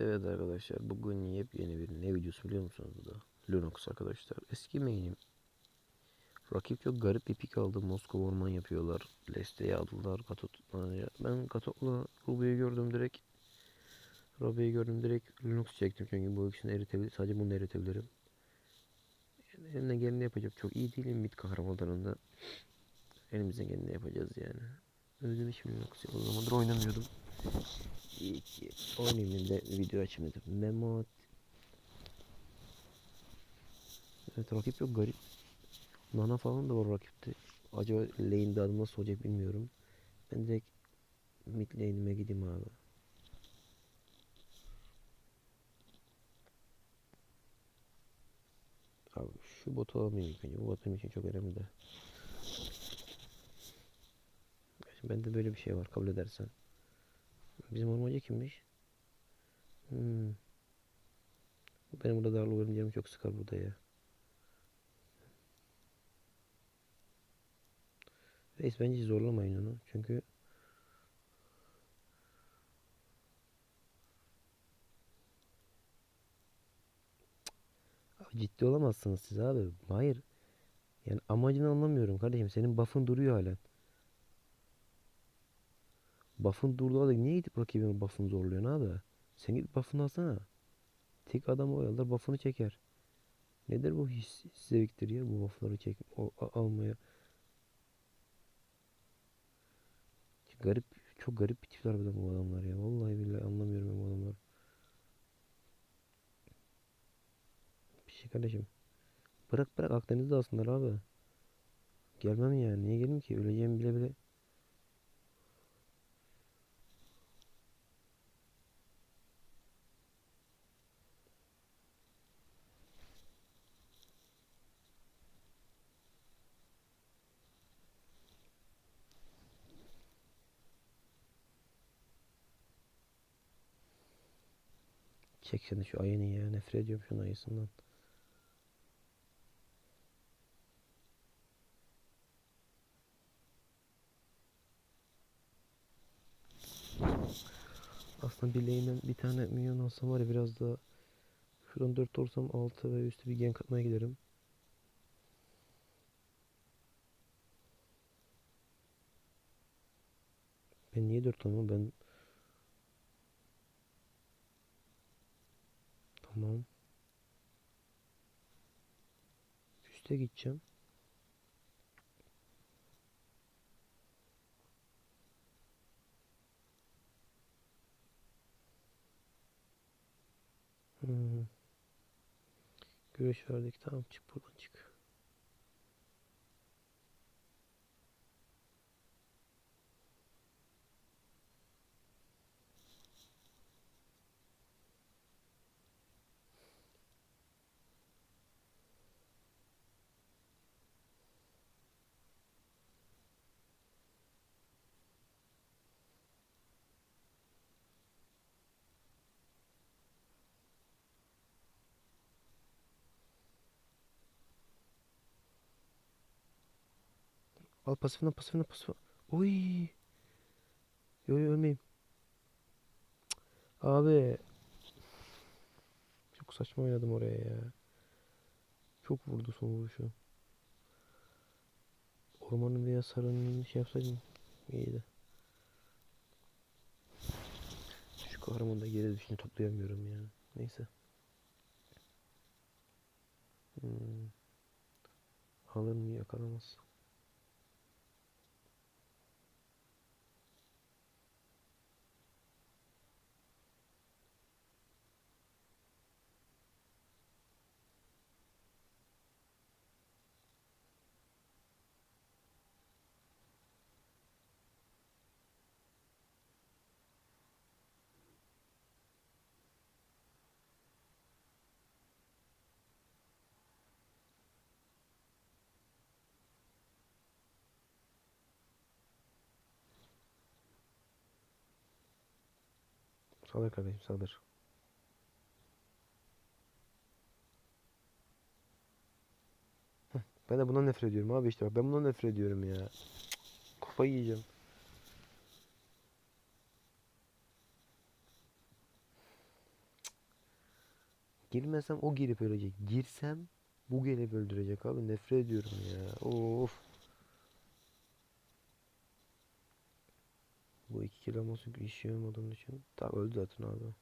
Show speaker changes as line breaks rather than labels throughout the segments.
Evet arkadaşlar bugün yepyeni bir ne videosu biliyor musunuz bu da? Lunox arkadaşlar. Eski main'im. Rakip çok garip bir pik aldı. Moskova orman yapıyorlar. Leste'yi aldılar. Katot. Ben Katot'la Ruby'yi gördüm direkt. Ruby'yi gördüm direkt Linux çektim çünkü bu ikisini eritebilir. Sadece bunu eritebilirim. Yani elimden geleni yapacak. Çok iyi değilim mid kahramanlarında. Elimizden geleni yapacağız yani. Özlemişim Linux'u. O zamandır oynamıyordum. İyi ki oynayayım da video dedim. Memo. Evet rakip yok garip. Nana falan da var rakipte. Acaba lane'de adım nasıl olacak bilmiyorum. Ben direkt mid lane'ime gideyim abi. Abi şu botu alamayayım ilk önce. Bu bot için çok önemli de. Gerçi Bende böyle bir şey var kabul edersen. Bizim ormancı kimmiş? Hmm. Benim burada darlı olurum canım çok sıkar burada ya. Reis bence zorlamayın onu. Çünkü ciddi olamazsınız siz abi. Hayır. Yani amacını anlamıyorum kardeşim. Senin buff'ın duruyor halen. Buff'ın durduğu halde niye gidip rakibinin buff'ını zorluyorsun abi? Sen git buff'ını alsana. Tek adam oyalar buff'ını çeker. Nedir bu his zevktir ya bu buff'ları çek o, almaya. Garip çok garip bir tipler bu adamlar ya. Vallahi billahi anlamıyorum bu adamları. Bir şey kardeşim. Bırak bırak Akdeniz'de alsınlar abi. Gelmem yani. Niye geleyim ki? Öleceğimi bile bile. Çek seni şu ayını ya. Nefret ediyorum şunun ayısından. Aslında bir lane'den bir tane minyon alsam var ya biraz daha Şuradan 4 olsam 6 ve üstü bir gank atmaya giderim. Ben niye 4 alamam? Ben Tamam. Üste gideceğim. Hmm. Güreş verdik. Tamam çık buradan çık. Al pasifine pasifine pasifine. Oy. Yo yo ölmeyeyim. Cık. Abi. Çok saçma oynadım oraya ya. Çok vurdu son vuruşu. Ormanın veya sarının şey yapsaydım iyiydi. Şu kahramanı da geri düşünce toplayamıyorum ya. Neyse. Hmm. Alır mı yakalamaz. Saldır kardeşim saldır. Heh, Ben de bundan nefret ediyorum abi işte bak ben bundan nefret ediyorum ya. Kafayı yiyeceğim. Girmesem o girip ölecek. Girsem bu gelip öldürecek abi. Nefret ediyorum ya. Of. Bu iki kill alması iş yapamadığım için. Tamam öldü zaten abi.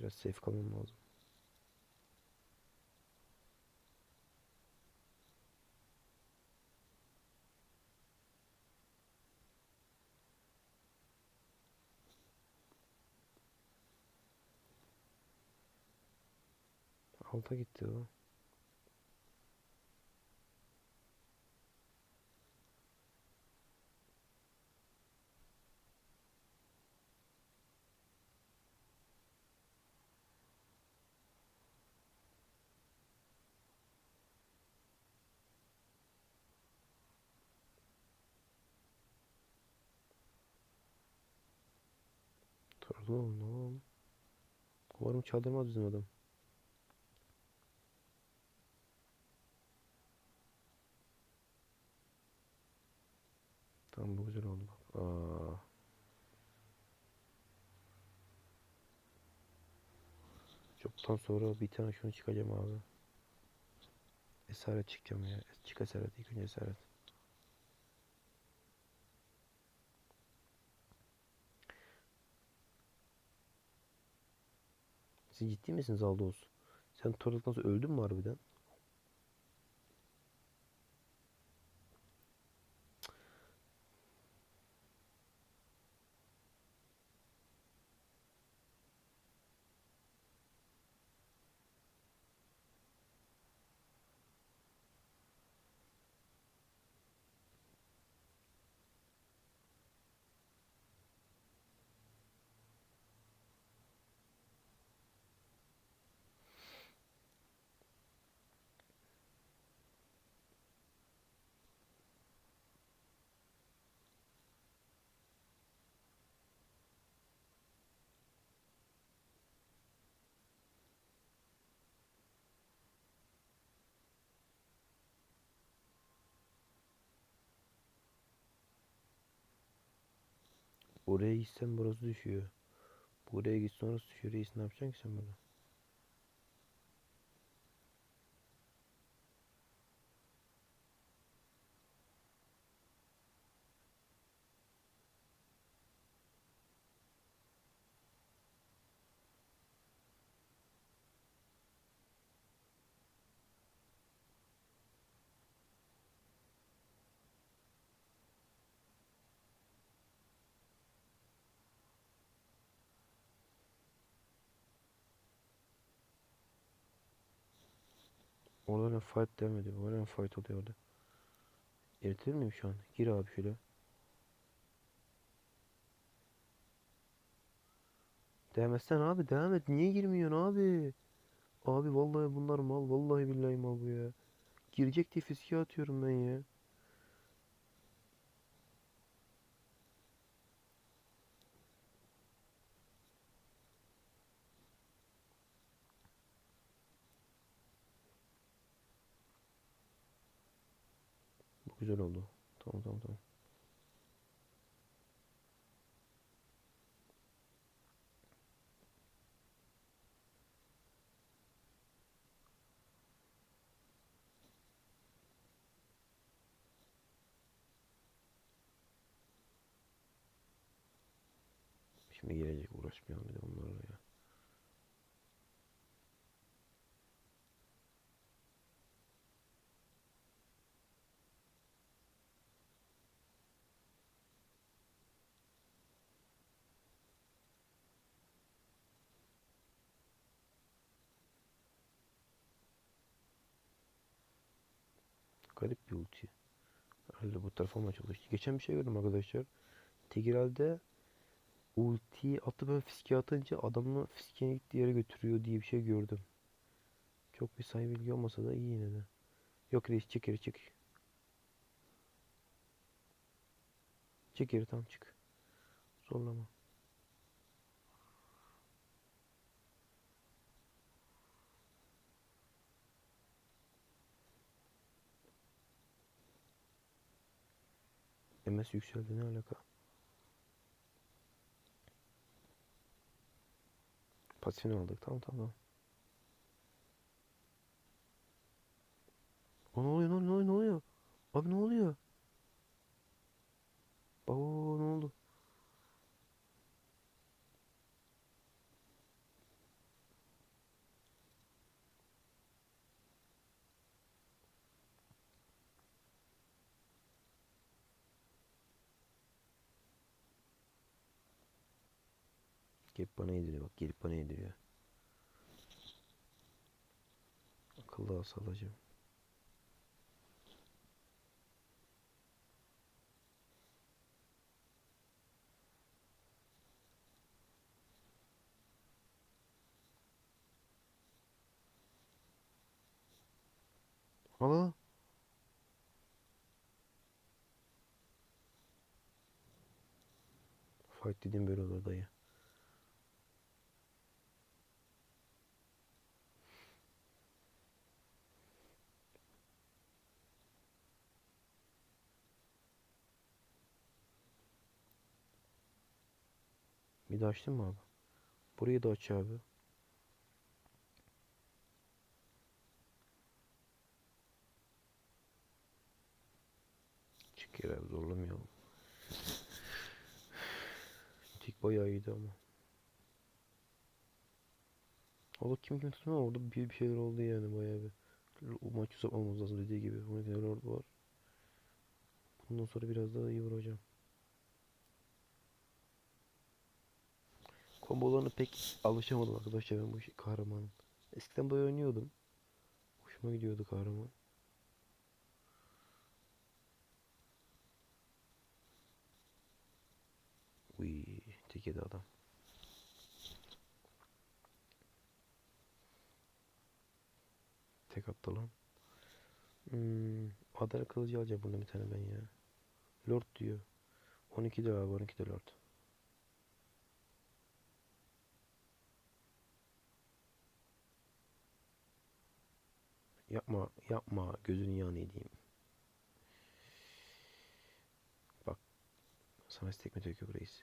Biraz safe kalmam lazım. Alta gitti o. Torlu oğlum. Umarım çaldırmaz bizim adam. Tamam bu güzel oldu bak. Aa. Çoktan sonra bir tane şunu çıkacağım abi. Esaret çıkacağım ya. Çık esaret ilk önce esaret. Siz ciddi misiniz Aldos? Sen Torluk'tan sonra öldün mü harbiden? Oraya gitsen burası düşüyor. Buraya gitsen orası düşüyor. Reis ne yapacaksın ki sen burada? Orada fight devam ediyor. Orada ne fight oluyor orada. Eritilir miyim şu an? Gir abi şöyle. Devam abi devam et. Niye girmiyorsun abi? Abi vallahi bunlar mal. Vallahi billahi mal bu ya. Girecek diye fiske atıyorum ben ya. Şimdi gelecek uğraşmayalım bir de onlarla ya. Garip bir ulti. Herhalde bu tarafa mı çalıştı? Geçen bir şey gördüm arkadaşlar. Tigral'de ultiyi atıp böyle fiske atınca adamı fiskeye gittiği yere götürüyor diye bir şey gördüm. Çok bir sayı bilgi olmasa da iyi yine de. Yok reis çık geri çık. Tamam çık. Zorlama. MS yükseldi ne alaka? Pasifini aldık. Tamam tamam. Ne oluyor? Ne oluyor? Ne oluyor? Abi ne oluyor? Gelip bana yediriyor bak gelip bana yediriyor. Akıllı olsa alacağım. Al al. Fight dediğim böyle olur dayı. Bir de açtın mı abi? Burayı da aç abi. Çık yere abi zorlamayalım. Tik bayağı iyiydi ama. Orada kim kim tutmuyor orada bir, bir şeyler oldu yani bayağı bir. Maç uzatmamız lazım dediği gibi. Humanitler orada var. Bundan sonra biraz daha iyi vuracağım. Kombolarına pek alışamadım arkadaşlar ben bu şey, kahramanın. Eskiden böyle oynuyordum. Hoşuma gidiyordu kahraman. Uy, tek adam. Tek attı lan. Hmm, Adana kılıcı alacağım bundan bir tane ben ya. Lord diyor. 12 de abi 12 de Yapma yapma gözünün yağını yediğim. Bak sana istek mi döküyor reis.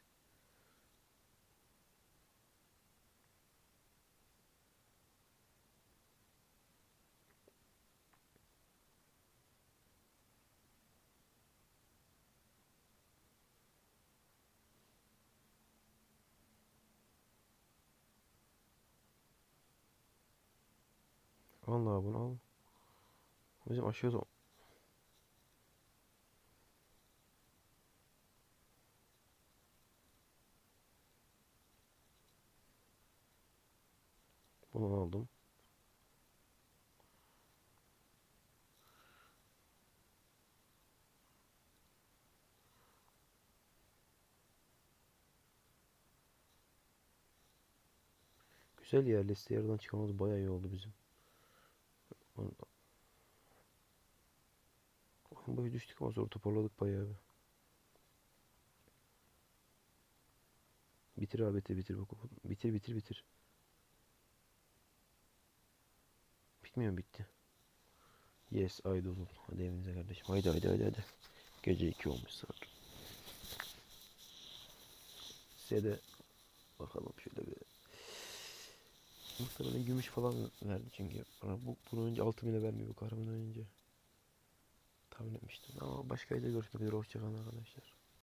Vallahi bunu al. Bizim aşağıda Bunu aldım. Güzel ya liste yarıdan çıkmamız bayağı iyi oldu bizim. Boyu düştük ama sonra toparladık bayağı bir. Bitir abi bitir bitir bak. Bitir bitir bitir. Bitmiyor bitti. Yes Aydolun. Hadi evinize kardeşim. Haydi haydi haydi haydi. Gece 2 olmuş saat. Size de bakalım şöyle bir Muhtemelen gümüş falan verdi çünkü bu bunu önce altın bile vermiyor bu kahraman önce. Tahmin etmiştim ama başka yerde görüşmek üzere hoşçakalın arkadaşlar.